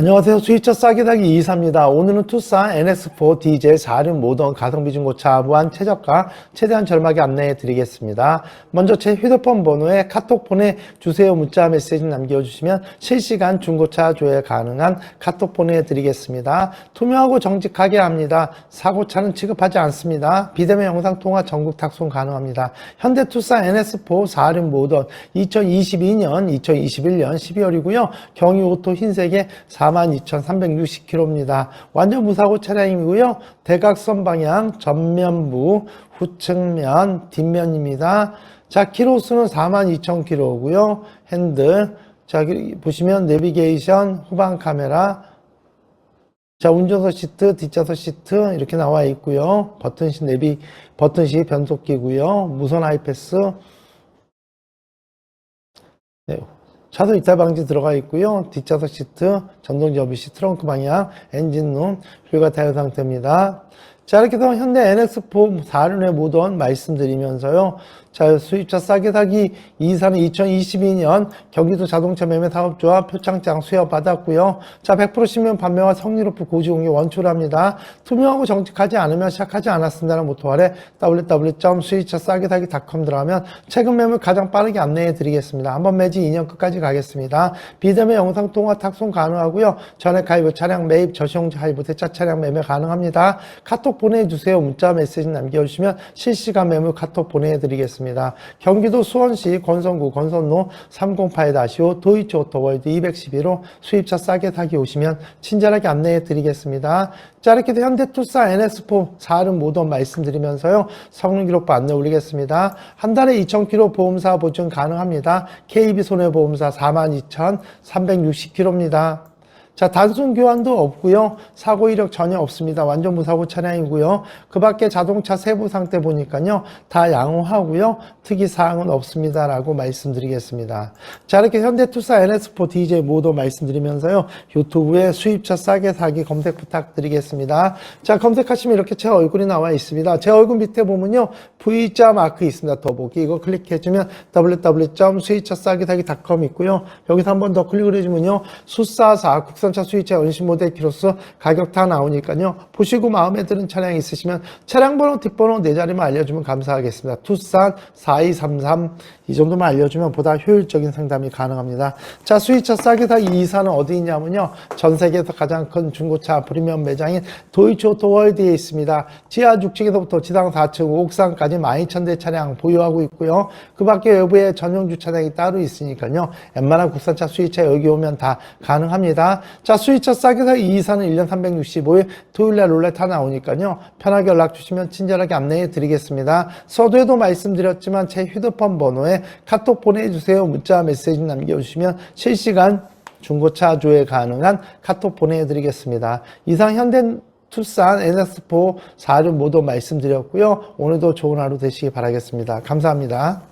안녕하세요. 수입차 싸게 사기 이사입니다. 오늘은 투싼 NS4 디젤 4륜 모던 가성비 중고차 무한 최저가 최대한 절막에 안내해 드리겠습니다. 먼저 제 휴대폰 번호에 카톡 보내주세요 문자 메시지 남겨주시면 실시간 중고차 조회 가능한 카톡 보내드리겠습니다. 투명하고 정직하게 합니다. 사고차는 취급하지 않습니다. 비대면 영상통화 전국 탁송 가능합니다. 현대 투싼 NS4 4륜 모던 2022년 2021년 12월이고요. 경유 오토 흰색에 42,360km입니다. 완전 무사고 차량이고요. 대각선 방향 전면부 후측면 뒷면입니다. 자 키로수는 42,000km고요. 핸들 자 여기 보시면 내비게이션 후방 카메라 자, 운전석 시트, 뒷좌석 시트 이렇게 나와 있고요. 버튼식 내비, 버튼식 변속기고요. 무선 아이패스. 네. 차도 이탈 방지 들어가 있고요. 뒷좌석 시트, 전동 접이식, 트렁크 방향, 엔진룸, 휠과 타이어 상태입니다. 자, 이렇게 해서 현대 NX4 4륜의 모던 말씀드리면서요. 자, 수입차 싸게 사기 2사는 2022년 경기도 자동차 매매 사업조합 표창장 수여 받았고요. 자, 100% 신명 판매와 성리로프 고지 공개 원출합니다. 투명하고 정직하지 않으면 시작하지 않았습니다는 모토 아래 www.수입차 싸게 사기.com 들어가면 최근 매물 가장 빠르게 안내해 드리겠습니다. 한번 매지 2년 끝까지 가겠습니다. 비대면 영상 통화 탁송 가능하고요. 전액 가입 차량 매입 저시용자 할부 대차 차량 매매 가능합니다. 카톡 보내주세요. 문자 메시지 남겨주시면 실시간 매물 카톡 보내드리겠습니다. 경기도 수원시 권선구 권선로 308-5 도이치 오토월드 211호 수입차 싸게 사기 오시면 친절하게 안내해 드리겠습니다. 자 이렇게 해서 현대투싼 NS4 4륜 모던 말씀드리면서요. 성능 기록부 안내 올리겠습니다. 한 달에 2,000km 보험사 보증 가능합니다. KB 손해보험사 42,360km입니다. 자, 단순 교환도 없고요. 사고 이력 전혀 없습니다. 완전 무사고 차량이고요. 그 밖에 자동차 세부 상태 보니까요. 다 양호하고요. 특이 사항은 없습니다라고 말씀드리겠습니다. 자, 이렇게 현대투사 NS4 DJ 모두 말씀드리면서요. 유튜브에 수입차 싸게 사기 검색 부탁드리겠습니다. 자, 검색하시면 이렇게 제 얼굴이 나와 있습니다. 제 얼굴 밑에 보면요. V자 마크 있습니다. 더보기 이거 클릭해 주면 www.수입차 싸게 사기.com 있고요. 여기서 한 번 더 클릭을 해 주면요. 수사사 국산 차 수입차 연식 모델 키로수 가격 다 나오니까요. 보시고 마음에 드는 차량 있으시면 차량 번호 뒷번호 네 자리만 알려주면 감사하겠습니다. 투싼 4233 이 정도만 알려주면 보다 효율적인 상담이 가능합니다. 자 수입차 싸게 사 이사는 어디 있냐면요. 전 세계에서 가장 큰 중고차 프리미엄 매장인 도이치 오토 월드에 있습니다. 지하 6층에서부터 지상 4층 옥상까지 12,000대 차량 보유하고 있고요. 그 밖에 외부에 전용 주차장이 따로 있으니까요. 웬만한 국산차 수입차 여기 오면 다 가능합니다. 자, 수입차 싸게 사 이사는 1년 365일 토요일날 롤렛 하나 나오니까요. 편하게 연락 주시면 친절하게 안내해 드리겠습니다. 서두에도 말씀드렸지만 제 휴대폰 번호에 카톡 보내주세요. 문자 메시지 남겨주시면 실시간 중고차 조회 가능한 카톡 보내드리겠습니다. 이상 현대 투싼 NS4 4륜 모두 말씀드렸고요. 오늘도 좋은 하루 되시기 바라겠습니다. 감사합니다.